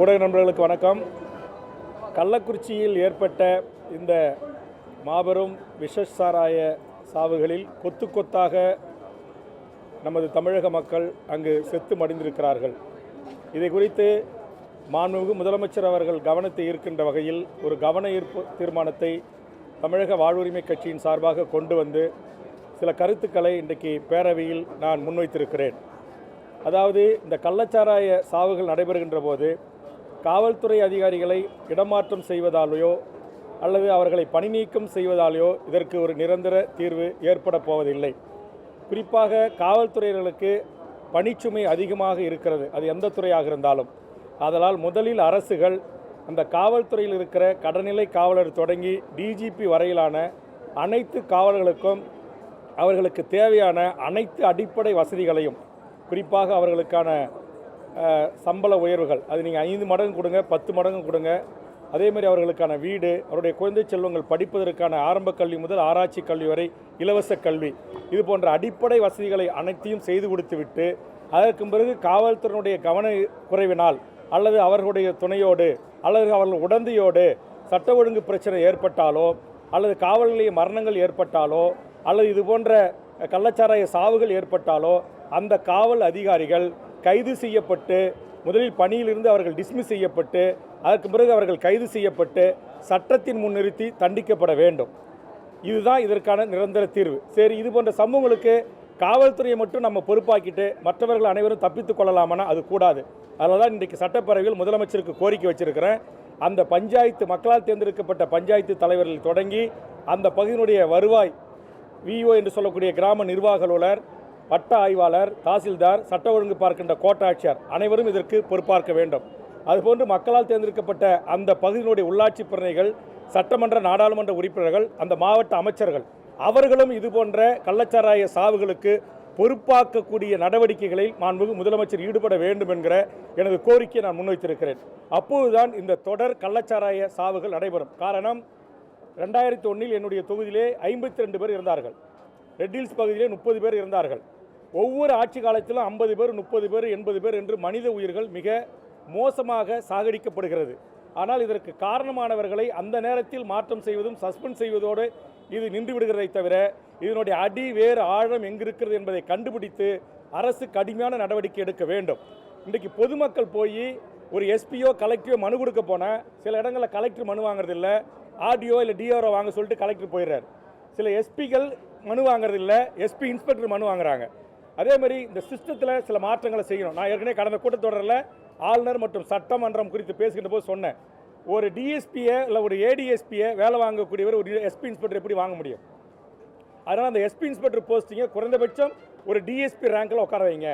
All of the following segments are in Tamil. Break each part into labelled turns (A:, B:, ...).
A: ஊடக நண்பர்களுக்கு வணக்கம். கள்ளக்குறிச்சியில் ஏற்பட்ட இந்த மாபெரும் விஷசாராய சாவுகளில் கொத்து கொத்தாக நமது தமிழக மக்கள் அங்கு செத்து மடிந்திருக்கிறார்கள். இதை குறித்து மாண்புமிகு முதலமைச்சர் அவர்கள் கவனத்தை ஈர்க்கின்ற வகையில் ஒரு கவன ஈர்ப்பு தீர்மானத்தை தமிழக வாழ்வுரிமை கட்சியின் சார்பாக கொண்டு வந்து சில கருத்துக்களை இன்றைக்கு பேரவையில் நான் முன்வைத்திருக்கிறேன். அதாவது இந்த கள்ளச்சாராய சாவுகள் நடைபெறுகின்ற போது காவல்துறை அதிகாரிகளை இடமாற்றம் செய்வதாலேயோ அல்லது அவர்களை பணி நீக்கம் செய்வதாலேயோ இதற்கு ஒரு நிரந்தர தீர்வு ஏற்பட போவதில்லை. குறிப்பாக காவல்துறையினர்களுக்கு பணிச்சுமை அதிகமாக இருக்கிறது. அது எந்த துறையாக இருந்தாலும். அதனால் முதலில் அரசுகள் அந்த காவல்துறையில் இருக்கிற கடநிலை காவலர் தொடங்கி டிஜிபி வரையிலான அனைத்து காவலர்களுக்கும் அவர்களுக்கு தேவையான அனைத்து அடிப்படை வசதிகளையும் குறிப்பாக அவர்களுக்கான சம்பள உயர்வுகள். அது நீங்கள் ஐந்து மடங்கு கொடுங்க பத்து மடங்கு கொடுங்க. அதே மாதிரி அவர்களுக்கான வீடு அவருடைய குழந்தை செல்வங்கள் படிப்பதற்கான ஆரம்ப கல்வி முதல் ஆராய்ச்சி கல்வி வரை இலவச கல்வி. இது போன்ற அடிப்படை வசதிகளை அனைத்தையும் செய்து கொடுத்துவிட்டு அதற்கு பிறகு காவல்துறையினுடைய கவன குறைவினால் அல்லது அவர்களுடைய துணையோடு அல்லது அவர்கள் உடந்தையோடு சட்ட ஒழுங்கு பிரச்சனை ஏற்பட்டாலோ அல்லது காவல் நிலைய மரணங்கள் ஏற்பட்டாலோ அல்லது இது போன்ற கள்ளச்சாராய சாவுகள் ஏற்பட்டாலோ அந்த காவல் அதிகாரிகள் கைது செய்யப்பட்டு முதலில் பணியிலிருந்து அவர்கள் டிஸ்மிஸ் செய்யப்பட்டு அதற்கு பிறகு அவர்கள் கைது செய்யப்பட்டு சட்டத்தின் முன்னிறுத்தி தண்டிக்கப்பட வேண்டும். இதுதான் இதற்கான நிரந்தர தீர்வு. சரி இது போன்ற சம்பவங்களுக்கு காவல்துறையை மட்டும் நம்ம பொறுப்பாக்கிட்டு மற்றவர்கள் அனைவரும் தப்பித்துக் கொள்ளலாமானா? அது கூடாது. அதனால் தான் இன்றைக்கு சட்டப்பேரவையில் முதலமைச்சருக்கு கோரிக்கை வச்சிருக்கிறேன். அந்த பஞ்சாயத்து மக்களால் தேர்ந்தெடுக்கப்பட்ட பஞ்சாயத்து தலைவர்கள் தொடங்கி அந்த பகுதியினுடைய வருவாய் விஓ என்று சொல்லக்கூடிய கிராம நிர்வாக அலுவலர் வட்ட ஆய்வாளர் தாசில்தார் சட்ட ஒழுங்கு பார்க்கின்ற கோட்டாட்சியர் அனைவரும் இதற்கு பொறுப்பார்க்க வேண்டும். அதுபோன்று மக்களால் தேர்ந்தெடுக்கப்பட்ட அந்த பகுதியினுடைய உள்ளாட்சி பிரதிநிதிகள் சட்டமன்ற நாடாளுமன்ற உறுப்பினர்கள் அந்த மாவட்ட அமைச்சர்கள் அவர்களும் இது போன்ற கள்ளச்சாராய சாவுகளுக்கு பொறுப்பாக்கக்கூடிய நடவடிக்கைகளில் மாண்புமிகு முதலமைச்சர் ஈடுபட வேண்டும் என்கிற எனது கோரிக்கையை நான் முன்வைத்திருக்கிறேன். அப்போதுதான் இந்த தொடர் கள்ளச்சாராய சாவுகள் நடைபெறும். காரணம் ரெண்டாயிரத்தி ஒன்றில் என்னுடைய தொகுதியிலே ஐம்பத்தி ரெண்டு பேர் இருந்தார்கள். ரெட் ஹில்ஸ் பகுதியிலே முப்பது பேர் இருந்தார்கள். ஒவ்வொரு ஆட்சி காலத்திலும் ஐம்பது பேர் முப்பது பேர் எண்பது பேர் என்று மனித உயிர்கள் மிக மோசமாக சாகடிக்கப்படுகிறது. ஆனால் இதற்கு காரணமானவர்களை அந்த நேரத்தில் மாற்றம் செய்வதும் சஸ்பெண்ட் செய்வதோடு இது நின்று விடுகிறதை தவிர இதனுடைய அடி வேறு ஆழம் எங்கிருக்கிறது என்பதை கண்டுபிடித்து அரசு கடுமையான நடவடிக்கை எடுக்க வேண்டும். இன்றைக்கு பொதுமக்கள் போய் ஒரு எஸ்பியோ கலெக்டரோ மனு கொடுக்க போனால் சில இடங்களில் கலெக்டர் மனு வாங்குறதில்ல ஆர்டிஓ இல்லை டிஆர்ஓ வாங்க சொல்லிட்டு கலெக்டர் போயிடுறார். சில எஸ்பிகள் மனு வாங்குறதில்ல எஸ்பி இன்ஸ்பெக்டர் மனு வாங்குறாங்க. அதே மாதிரி இந்த சிஸ்டத்தில் சில மாற்றங்களை செய்யணும். நான் ஏற்கனவே கடந்த கூட்டத்தொடரில் ஆளுநர் மற்றும் சட்டமன்றம் குறித்து பேசுகின்ற போது சொன்னேன். ஒரு டிஎஸ்பியை இல்லை ஒரு ஏடிஎஸ்பியை வேலை வாங்கக்கூடியவர் ஒரு எஸ்பி இன்ஸ்பெக்டர் எப்படி வாங்க முடியும்? அதனால் அந்த எஸ்பி இன்ஸ்பெக்டர் போஸ்டிங்கை குறைந்தபட்சம் ஒரு டிஎஸ்பி ரேங்கில் உட்கார வைங்க.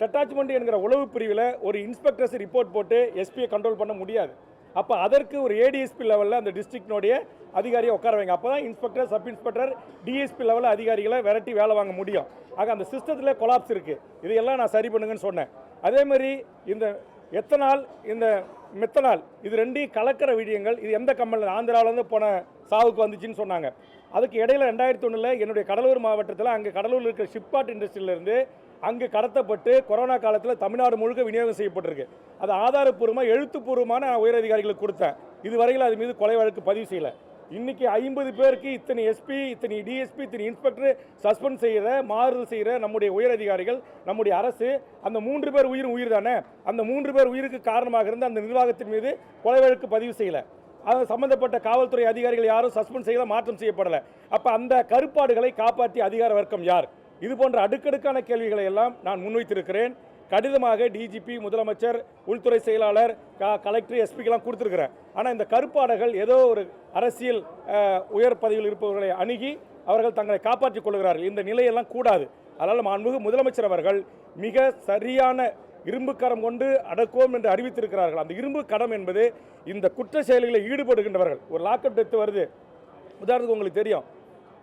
A: டட்டாச்மெண்ட் என்கிற உளவு பிரிவில் ஒரு இன்ஸ்பெக்டர்ஸ் ரிப்போர்ட் போட்டு எஸ்பியை கண்ட்ரோல் பண்ண முடியாது. அப்போ அதற்கு ஒரு ஏடிஎஸ்பி லெவலில் அந்த டிஸ்ட்ரிக்டினுடைய அதிகாரியை உட்கார வைங்க. அப்போ தான் இன்ஸ்பெக்டர் சப் இன்ஸ்பெக்டர் டிஎஸ்பி லெவலில் அதிகாரிகளை விரட்டி வேலை வாங்க முடியும். ஆக அந்த சிஸ்டத்தில் கொலாப்ஸ் இருக்குது இதையெல்லாம் நான் சரி பண்ணுங்கன்னு சொன்னேன். அதே மாதிரி இந்த எத்தனால் இந்த மெத்தனால் இது ரெண்டையும் கலக்கிற விடயங்கள் இது எந்த கம்பெனியில் ஆந்திராவிலேருந்து போன சாவுக்கு வந்துச்சுன்னு சொன்னாங்க. அதுக்கு இடையில் ரெண்டாயிரத்தி ஒன்றில் என்னுடைய கடலூர் மாவட்டத்தில் அங்கே கடலூரில் இருக்கிற ஷிப்காட் இண்டஸ்ட்ரியிலேருந்து அங்கு கடத்தப்பட்டு கொரோனா காலத்தில் தமிழ்நாடு முழுக்க விநியோகம் செய்யப்பட்டிருக்கு. அது ஆதாரப்பூர்வமாக எழுத்துப்பூர்வமான நான் உயரதிகாரிகளுக்கு கொடுத்தேன். இதுவரையில் அது மீது கொலை வழக்கு பதிவு செய்யலை. இன்னைக்கு ஐம்பது பேருக்கு இத்தனை எஸ்பி இத்தனை டிஎஸ்பி இத்தனை இன்ஸ்பெக்டர் சஸ்பெண்ட் செய்கிற மாறுதல் செய்கிற நம்முடைய உயரதிகாரிகள் நம்முடைய அரசு அந்த மூன்று பேர் உயிரும் உயிர் தானே அந்த மூன்று பேர் உயிருக்கு காரணமாக இருந்த அந்த நிர்வாகத்தின் மீது கொலை வழக்கு பதிவு செய்யலை. அது சம்பந்தப்பட்ட காவல்துறை அதிகாரிகள் யாரும் சஸ்பெண்ட் செய்யல மாற்றம் செய்யப்படலை. அப்போ அந்த கருப்பாடுகளை காப்பாற்றிய அதிகார வர்க்கம் யார்? இது போன்ற அடுக்கடுக்கான கேள்விகளை எல்லாம் நான் முன்வைத்திருக்கிறேன். கடிதமாக டிஜிபி முதலமைச்சர் உள்துறை செயலாளர் க- கலெக்டர் எஸ்பிக்கெல்லாம் கொடுத்துருக்குறேன். ஆனால் இந்த கருப்பாடைகள் ஏதோ ஒரு அரசியல் உயர் பதவியில் இருப்பவர்களை அணுகி அவர்கள் தங்களை காப்பாற்றிக் கொள்கிறார்கள். இந்த நிலையெல்லாம் கூடாது. அதனால் மாண்புமிகு முதலமைச்சர் அவர்கள் மிக சரியான இரும்பு கரம் கொண்டு அடக்குவோம் என்று அறிவித்திருக்கிறார்கள். அந்த இரும்பு கடம் என்பது இந்த குற்ற செயல்களில் ஈடுபடுகின்றவர்கள். ஒரு லாக்அப் டெத்து வருது. உதாரணத்துக்கு உங்களுக்கு தெரியும்.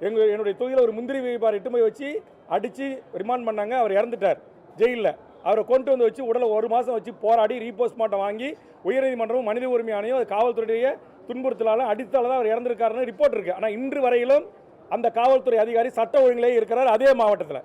A: எங்கள் என்னுடைய தொகுதியில் ஒரு முந்திரி வியாபாரி இட்டு போய் வச்சு அடித்து ரிமாண்ட் பண்ணாங்க. அவர் இறந்துட்டார். ஜெயிலில். அவரை கொண்டு வந்து வச்சு உடலை ஒரு மாதம் வச்சு போராடி ரீபோஸ்ட்மார்ட்டம் வாங்கி உயர்நீதிமன்றமும் மனித உரிமை ஆணையம் அது காவல்துறையுடைய துன்புறுத்தலாலும் அடித்தால தான் அவர் இறந்திருக்காருன்னு ரிப்போர்ட் இருக்குது ஆனால் இன்று வரையிலும் அந்த காவல்துறை அதிகாரி சட்ட ஒழுங்கிலே இருக்கிறார் அதே மாவட்டத்தில்.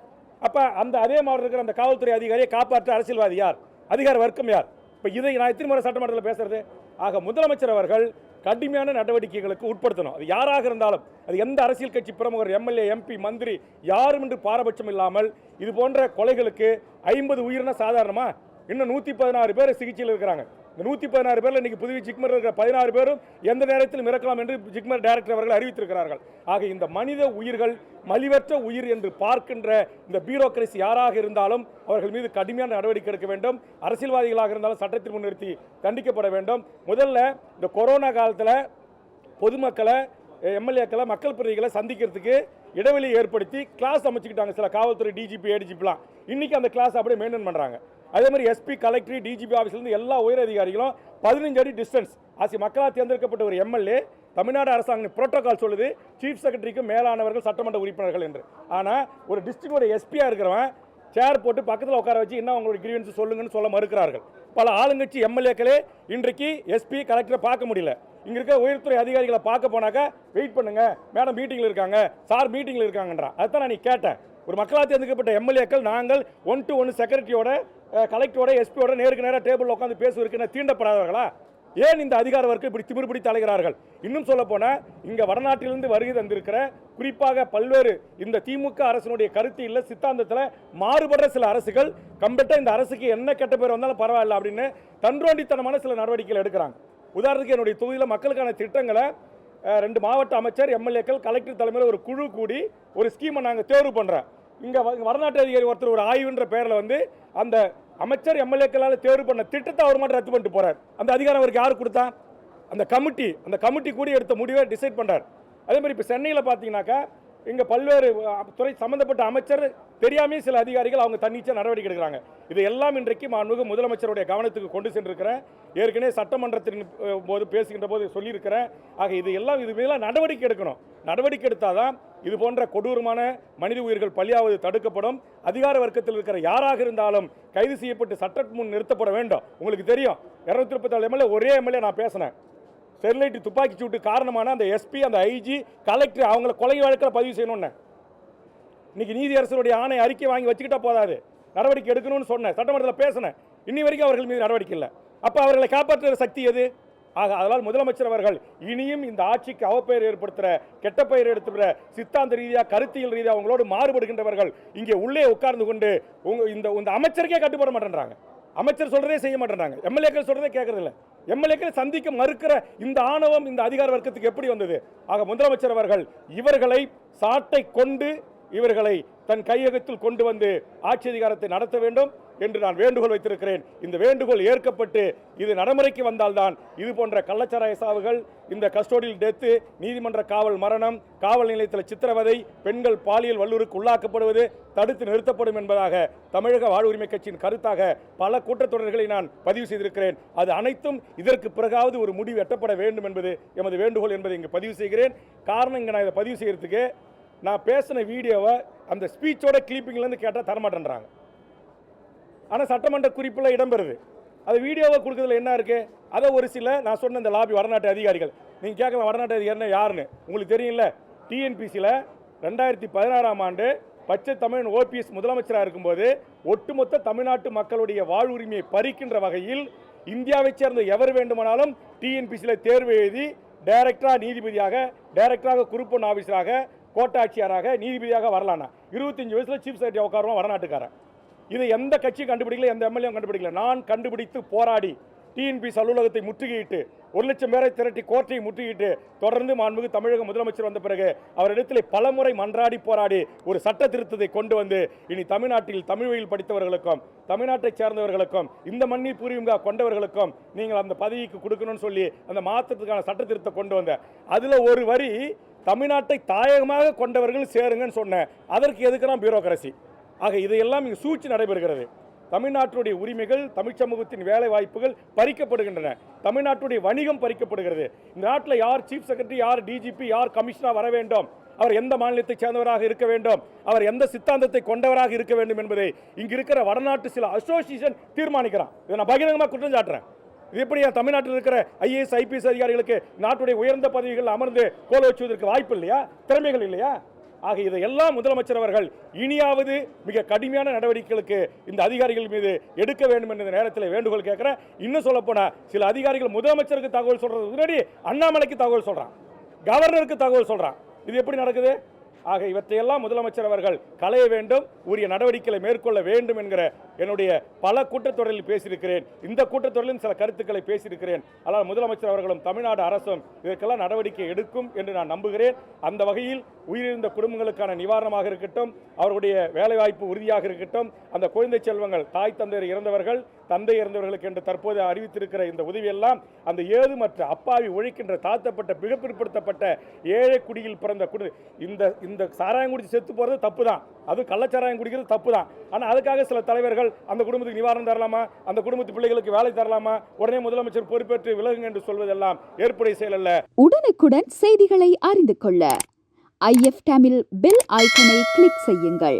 A: அப்போ அந்த அதே மாவட்டத்தில் இருக்கிற அந்த காவல்துறை அதிகாரியை காப்பாற்ற அரசியல்வாதி யார்? அதிகார வர்க்கம் யார்? இப்போ இதை நான் எத்தனை முறை சட்டமன்றத்தில் பேசுறது? ஆக முதலமைச்சர் அவர்கள் கடுமையான நடவடிக்கைகளுக்கு உட்படுத்தணும். அது யாராக இருந்தாலும் அது எந்த அரசியல் கட்சி பிரமுகர் எம்எல்ஏ எம்பி மந்திரி யாரும் என்று பாரபட்சம் இல்லாமல் இது போன்ற கொலைகளுக்கு ஐம்பது உயிரின சாதாரணமா இன்னும் நூற்றி பதினாறு பேர் சிகிச்சையில் இருக்கிறாங்க. இந்த நூற்றி பதினாறு பேரில் இன்றைக்கி புதுவை ஜிக்மர் இருக்கிற பதினாறு பேரும் எந்த நேரத்திலும் இறக்கலாம் என்று ஜிக்மர் டைரக்டர் அவர்கள் அறிவித்திருக்கிறார்கள். ஆக இந்த மனித உயிர்கள் மலிவற்ற உயிர் என்று பார்க்கின்ற இந்த பியூரோக்ரசி யாராக இருந்தாலும் அவர்கள் மீது கடுமையான நடவடிக்கை எடுக்க வேண்டும். அரசியல்வாதிகளாக இருந்தாலும் சட்டத்தில் முன்னிறுத்தி தண்டிக்கப்பட வேண்டும். முதல்ல இந்த கொரோனா காலத்தில் பொதுமக்களை எம்எல்ஏக்களை மக்கள் பிரதிகளை சந்திக்கிறதுக்கு இடைவெளி ஏற்படுத்தி கிளாஸ் அமைச்சுக்கிட்டாங்க சில காவல்துறை டிஜிபி ஏடிஜிபிலாம் இன்றைக்கி அந்த கிளாஸ் அப்படியே மெயின்டைன் பண்ணுறாங்க அதே மாதிரி எஸ்பி கலெக்டர் டிஜிபி ஆஃபீஸ்லேருந்து எல்லா உயர் அதிகாரிகளும் பதினஞ்சு அடி டிஸ்டன்ஸ் ஆசி மக்களால் தேர்ந்தெடுக்கப்பட்ட ஒரு எம்எல்ஏ தமிழ்நாடு அரசாங்கம் புரோட்டோகால் சொல்லுது சீஃப் செக்ரட்டரிக்கு மேலானவர்கள் சட்டமன்ற உறுப்பினர்கள் என்று. ஆனால் ஒரு டிஸ்ட்ரிக்டோட எஸ்பியாக இருக்கிறவன் சேர் போட்டு பக்கத்தில் உட்கார வச்சு என்ன அவங்களோட கிரீவன்ஸ் சொல்லுங்கன்னு சொல்ல மறுக்கிறார்கள். பல ஆளுங்கட்சி எம்எல்ஏக்களே இன்றைக்கு எஸ்பி கலெக்டரை பார்க்க முடியல. இங்கே இருக்க உயர்த்துறை அதிகாரிகளை பார்க்க போனாக்கா வெயிட் பண்ணுங்க மேடம் மீட்டிங்கில் இருக்காங்க சார் மீட்டிங்கில் இருக்காங்கன்றா. அதுதான் நான் நீ கேட்டேன். ஒரு மக்களால் தேர்ந்தெடுக்கப்பட்ட எம்எல்ஏக்கள் நாங்கள் ஒன் டு ஒன் செக்ரட்டரியோட கலெக்டரோட எஸ்பியோட நேருக்கு நேராக டேபிள் உட்காந்து பேசுவதற்கு தீண்டப்படாதவர்களா? ஏன் இந்த அதிகார வர்க்கம் இப்படி திமிர் தலைகிறார்கள்? இன்னும் சொல்ல போனால் இங்கே வடநாட்டிலிருந்து வருகை தந்திருக்கிற குறிப்பாக பல்வேறு இந்த திமுக அரசினுடைய கருத்து இல்லை சித்தாந்தத்தில் மாறுபடுற சில அரசுகள் கம்பெட்ட இந்த அரசுக்கு என்ன கெட்ட பேர் வந்தாலும் பரவாயில்ல அப்படின்னு தன்றோண்டித்தனமான சில நடவடிக்கைகள் எடுக்கிறாங்க. உதாரணத்துக்கு என்னுடைய தொகுதியில் மக்களுக்கான திட்டங்களை ரெண்டு மாவட்ட அமைச்சர் எம்எல்ஏக்கள் கலெக்டர் தலைமையில் ஒரு குழு கூடி ஒரு ஸ்கீமை நாங்கள் தேர்வு பண்ணுறோம் இங்கே வடநாட்டு அதிகாரி ஒருத்தர் ஒரு ஆய்வுன்ற பேரில் வந்து அந்த அமைச்சர் எம்எல்ஏக்களால் தேர்வு பண்ண திட்டத்தை அவர் மட்டும் ரத்து பண்ணிட்டு போகிறார் அந்த அதிகாரம் அவருக்கு யார் கொடுத்தா? அந்த கமிட்டி அந்த கமிட்டி கூடி எடுத்த முடிவை டிசைட் பண்ணுறார் அதே மாதிரி இப்போ சென்னையில் பார்த்தீங்கன்னாக்கா இங்கே பல்வேறு துறை சம்பந்தப்பட்ட அமைச்சர் தெரியாமே சில அதிகாரிகள் அவங்க தன்னிச்சை நடவடிக்கை எடுக்கிறாங்க. இது எல்லாம் இன்றைக்கு மாண்புமிகு முதலமைச்சருடைய கவனத்துக்கு கொண்டு சென்றிருக்கிறேன். ஏற்கனவே சட்டமன்றத்தின் போது பேசுகின்ற போது சொல்லியிருக்கிறேன். ஆக இது எல்லாம் இது மீதெல்லாம் நடவடிக்கை எடுக்கணும். நடவடிக்கை எடுத்தாதான் இது போன்ற கொடூரமான மனித உயிர்கள் பலியாவது தடுக்கப்படும். அதிகார வர்க்கத்தில் இருக்கிற யாராக இருந்தாலும் கைது செய்யப்பட்டு சட்ட முன் நிறுத்தப்பட வேண்டும். உங்களுக்கு தெரியும். இரநூத்தி முப்பத்தாலு எம்எல்ஏ ஒரே எம்எல்ஏ நான் பேசினேன். ஸ்டெர்லைட் துப்பாக்கி சூட்டு காரணமான அந்த எஸ்பி அந்த ஐஜி கலெக்டர் அவங்கள கொலை வழக்கில் பதிவு செய்யணும்னு. இன்னைக்கு நீதியரசருடைய ஆணை அறிக்கை வாங்கி வச்சுக்கிட்டா போதாது. நடவடிக்கை எடுக்கணும்னு சொன்னேன். சட்டமன்றத்தில் பேசினேன். இன்னி வரைக்கும் அவர்கள் மீது நடவடிக்கை இல்லை. அப்போ அவர்களை காப்பாற்றுகிற சக்தி எது? ஆக அதனால் முதலமைச்சர் அவர்கள் இனியும் இந்த ஆட்சிக்கு அவப்பெயர் ஏற்படுத்துகிற கெட்ட பெயர் எடுத்துகிற சித்தாந்த ரீதியாக கருத்தியல் ரீதியாக அவங்களோடு மாறுபடுகின்றவர்கள் இங்கே உள்ளே உட்கார்ந்து கொண்டு உங்க இந்த இந்த அமைச்சருக்கே கட்டுப்பட மாட்டேன்றாங்க. அமைச்சர் சொல்றதே செய்ய மாட்டேறாங்க எம்எல்ஏக்கள் சொல்றதே கேட்கறது இல்ல எம்எல்ஏக்கள் சந்திக்க மறுக்கிற இந்த ஆணவம் இந்த அதிகார வர்க்கத்துக்கு எப்படி வந்தது? ஆக முதலமைச்சர் அவர்கள் இவர்களை சாட்டை கொண்டு இவர்களை தன் கையகத்தில் கொண்டு வந்து ஆட்சி அதிகாரத்தை நடத்த வேண்டும். என்று நான் வேண்டுகோள் வைத்திருக்கிறேன். இந்த வேண்டுகோள் ஏற்கப்பட்டு இது நடைமுறைக்கு வந்தால்தான் இது போன்ற கள்ளச்சாராய சாவுகள் இந்த கஸ்டோடியில் டெத்து நீதிமன்ற காவல் மரணம் காவல் நிலையத்தில் சித்திரவதை பெண்கள் பாலியல் வல்லூருக்கு உள்ளாக்கப்படுவது தடுத்து நிறுத்தப்படும் என்பதாக தமிழக வாழ்வுரிமை கட்சியின் கருத்தாக பல கூட்டத்தொடர்களை நான் பதிவு செய்திருக்கிறேன். அது அனைத்தும் இதற்கு பிறகாவது ஒரு முடிவு எட்டப்பட வேண்டும் என்பது எமது வேண்டுகோள் என்பதை இங்கு பதிவு செய்கிறேன். காரணம் இங்கே நான் இதை பதிவு செய்கிறதுக்கு நான் பேசின வீடியோவை அந்த ஸ்பீச்சோட கிளிப்பிங்லேருந்து கேட்டால் தரமாட்டேன்றாங்க. ஆனால் சட்டமன்ற குறிப்பில் இடம்பெறுது. அது வீடியோவை கொடுக்குறதுல என்ன இருக்குது அதை ஒரு சில நான் சொன்ன இந்த லாபி வடநாட்டு அதிகாரிகள் நீங்கள் கேட்கலாம் வடநாட்டு அதிகாரினா யாருன்னு? உங்களுக்கு தெரியும்ல டிஎன்பிசியில் ரெண்டாயிரத்தி பதினாறாம் ஆண்டு பச்சை தமிழன் ஓபிஎஸ் முதலமைச்சராக இருக்கும்போது ஒட்டுமொத்த தமிழ்நாட்டு மக்களுடைய வாழ்வுரிமையை பறிக்கின்ற வகையில் இந்தியாவைச் சேர்ந்த எவர் வேண்டுமானாலும் டிஎன்பிசியில் தேர்வு எழுதி டைரக்டராக நீதிபதியாக டைரக்டராக குறுப்பொன் ஆஃபீஸராக கோட்டாட்சியராக நீதிபதியாக வரலானா இருபத்தஞ்சு வயசில் சீஃப் செக்ரட்டரி உட்காருவான் வடநாட்டுக்காரன். இதை எந்த கட்சியும் கண்டுபிடிக்கல எந்த எம்எல்ஏ கண்டுபிடிக்கல. நான் கண்டுபிடித்து போராடி டிஎன்பிஎஸ் அலுவலகத்தை முற்றுகையிட்டு ஒரு லட்சம் பேரை திரட்டி கோர்ட்டை முற்றுகையிட்டு தொடர்ந்து மாண்புமிகு தமிழக முதலமைச்சர் வந்த பிறகு அவரிடத்தில் பலமுறை மன்றாடி போராடி ஒரு சட்ட திருத்தத்தை கொண்டு வந்து இனி தமிழ்நாட்டில் தமிழ் வழியில் படித்தவர்களுக்கும் தமிழ்நாட்டைச் சேர்ந்தவர்களுக்கும் இந்த மண்ணில் பூர்வீகா கொண்டவர்களுக்கும் நீங்கள் அந்த பதவிக்கு கொடுக்கணும்னு சொல்லி அந்த மாற்றத்துக்கான சட்ட திருத்தம் கொண்டு வந்தேன் அதில் ஒரு வரி தமிழ்நாட்டை தாயகமாக கொண்டவர்கள் சேருங்கன்னு சொன்னேன் அதற்கு எதுக்குறான் பியூரோக்ரசி ஆக இதையெல்லாம் இங்கு சூழ்ச்சி நடைபெறுகிறது. தமிழ்நாட்டுடைய உரிமைகள் தமிழ் சமூகத்தின் வேலை வாய்ப்புகள் பறிக்கப்படுகின்றன. தமிழ்நாட்டுடைய வணிகம் பறிக்கப்படுகிறது. இந்த நாட்டில் யார் சீஃப் செக்ரட்டரி யார் டிஜிபி யார் கமிஷனர் வர வேண்டும்? அவர் எந்த மாநிலத்தைச் சேர்ந்தவராக இருக்க வேண்டும்? அவர் எந்த சித்தாந்தத்தை கொண்டவராக இருக்க வேண்டும் என்பதை இங்கு இருக்கிற வடநாட்டு சில அசோசியேஷன் தீர்மானிக்கிறான். இதை நான் பகிரங்கமாக குற்றம் சாட்டுறேன். இது எப்படி தமிழ்நாட்டில் இருக்கிற ஐஏஎஸ் ஐபிஎஸ் அதிகாரிகளுக்கு நாட்டுடைய உயர்ந்த பதவிகள் அமர்ந்து கோல வச்சுவதற்கு வாய்ப்பு இல்லையா? திறமைகள் இல்லையா? ஆக இதையெல்லாம் முதலமைச்சர் அவர்கள் இனியாவது மிக கடுமையான நடவடிக்கைகளுக்கு இந்த அதிகாரிகள் மீது எடுக்க வேண்டும் என்ற நேரத்தில் வேண்டுகோள் கேட்குறேன் இன்னும் சொல்ல சில அதிகாரிகள் முதலமைச்சருக்கு தகவல் சொல்கிறது முன்னாடி அண்ணாமலைக்கு தகவல் சொல்றான் கவர்னருக்கு தகவல் சொல்றான். இது எப்படி நடக்குது? ஆக இவற்றையெல்லாம் முதலமைச்சர் அவர்கள் களைய வேண்டும் உரிய நடவடிக்கைகளை மேற்கொள்ள வேண்டும் என்கிற என்னுடைய பல கூட்டத்தொடரில் பேசியிருக்கிறேன். இந்த கூட்டத்தொடரிலும் சில கருத்துக்களை பேசியிருக்கிறேன். ஆனால் முதலமைச்சர் அவர்களும் தமிழ்நாடு அரசும் இதற்கெல்லாம் நடவடிக்கை எடுக்கும் என்று நான் நம்புகிறேன். அந்த வகையில் உயிரிழந்த குடும்பங்களுக்கான நிவாரணமாக இருக்கட்டும் அவர்களுடைய வேலைவாய்ப்பு உறுதியாக இருக்கட்டும் அந்த குழந்தை செல்வங்கள் தாய் தந்தையர் இறந்தவர்கள் தந்தை இறந்தவர்களுக்கு என்று தற்போது அறிவித்திருக்கிற இந்த உதவியெல்லாம் அந்த ஏதுமற்ற அப்பாவி ஒழிக்கின்ற தாழ்த்தப்பட்ட பிழப்பிற்படுத்தப்பட்ட ஏழை குடியில் பிறந்த குடி இந்த இந்த சாராயம் குடிச்சு செத்து போகிறது தப்பு தான் அது கள்ளச்சாராயம் குடிக்கிறது தப்பு தான் ஆனால் அதுக்காக சில தலைவர்கள் அந்த குடும்பத்துக்கு நிவாரணம் தரலாமா? அந்த குடும்பத்து பிள்ளைகளுக்கு வேலை தரலாமா? உடனே முதலமைச்சர் பொறுப்பேற்று விலகுங்க என்று சொல்வதெல்லாம் ஏற்புடைய செயல் அல்ல.
B: உடனுக்குடன் செய்திகளை அறிந்து கொள்ள ஐஎஃப் டேமில் பெல் ஐக்கனை கிளிக் செய்யுங்கள்.